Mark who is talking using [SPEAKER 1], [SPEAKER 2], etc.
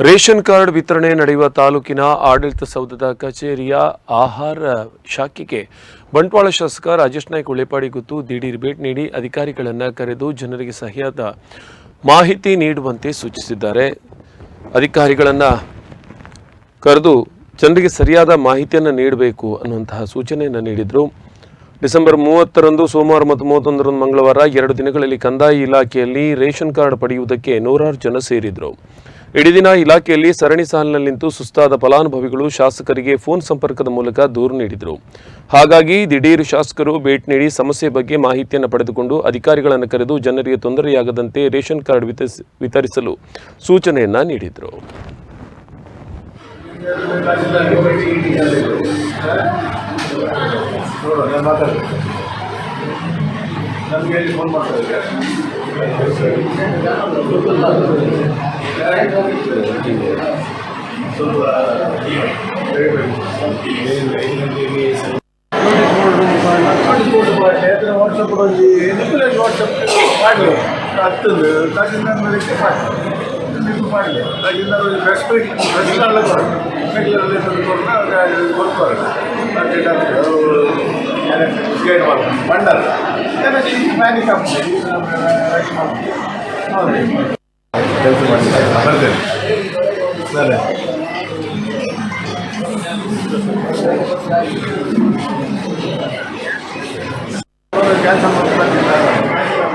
[SPEAKER 1] Ration card ವಿತರಣೆ ನಡೆಯುವ ತಾಲೂಕಿನ ಆಡಳಿತ ಸೌಧದ ಕಚೇರಿಯ ಆಹಾರ ಶಾಖೆಗೆ ಬಂಟ್ವಾಳ ಶಾಸಕ ರಾಜೇಶ್ ನಾಯ್ಕ ಉಳೆಪಾಡಿ ಗುತ್ತು ದಿಢೀರ್ ಭೇಟಿ ನೀಡಿ ಅಧಿಕಾರಿಗಳನ್ನು ಕರೆದು ಜನರಿಗೆ ಸಹಿಯಾದ ಮಾಹಿತಿ ನೀಡುವಂತೆ ಸೂಚಿಸಿದ್ದಾರೆ. ಅಧಿಕಾರಿಗಳನ್ನು ಕರೆದು ಜನರಿಗೆ ಸರಿಯಾದ ಮಾಹಿತಿಯನ್ನು ನೀಡಬೇಕು ಅನ್ನುವಂತಹ ಸೂಚನೆಯನ್ನು ನೀಡಿದರು. ಡಿಸೆಂಬರ್ ಮೂವತ್ತರಂದು ಸೋಮವಾರ ಮತ್ತು ಮೂವತ್ತೊಂದರಂದು ಮಂಗಳವಾರ ಎರಡು ದಿನಗಳಲ್ಲಿ ಕಂದಾಯ ಇಲಾಖೆಯಲ್ಲಿ ರೇಷನ್ ಕಾರ್ಡ್ ಪಡೆಯುವುದಕ್ಕೆ ನೂರಾರು ಜನ ಸೇರಿದರು. ಇಡೀ ದಿನ ಇಲಾಖೆಯಲ್ಲಿ ಸರಣಿ ಸಾಲಿನಲ್ಲಿ ನಿಂತು ಸುಸ್ತಾದ ಫಲಾನುಭವಿಗಳು ಶಾಸಕರಿಗೆ ಫೋನ್ ಸಂಪರ್ಕದ ಮೂಲಕ ದೂರು ನೀಡಿದರು. ಹಾಗಾಗಿ ದಿಢೀರ್ ಶಾಸಕರು ಭೇಟಿ ನೀಡಿ ಸಮಸ್ಯೆ ಬಗ್ಗೆ ಮಾಹಿತಿಯನ್ನು ಪಡೆದುಕೊಂಡು ಅಧಿಕಾರಿಗಳನ್ನು ಕರೆದು ಜನರಿಗೆ ತೊಂದರೆಯಾಗದಂತೆ ರೇಷನ್ ಕಾರ್ಡ್ ವಿತರಿಸ- ವಿತರಿಸಲು ಸೂಚನೆಯನ್ನ ನೀಡಿದರು.
[SPEAKER 2] ನೋಡುವ ನಾನು ಮಾತಾಡ್ತೀನಿ ನಮಗೆ ವಾಟ್ಸಪ್ ವಾಟ್ಸಪ್ ಮಾಡಿ ಹತ್ತದು ತಕ್ಷಣ ಮೇಲೆ ಮಾಡಿ ನೀವು ಮಾಡಲಿ ಇನ್ನಾರು ರೆಸ್ಪೆಕ್ಟ್ ರೆಸ್ಪಾನ್ಸ್ ರೆಗ್ಯುಲರ್ ಕೊಡ್ತಾರೆ ಗೈಡ್ ಮಾಡ್ತಾರೆ ಬಂಡಲ್ ಮ್ಯಾನಿ ಕಂಪ್ನಿ ಹೌದು ಕೆಲಸ ಮಾಡಿದ್ದೇನೆ ಬರ್ತೇನೆ ಸರಿ ಕೆಲಸ ಮಾಡ್ತಾರೆ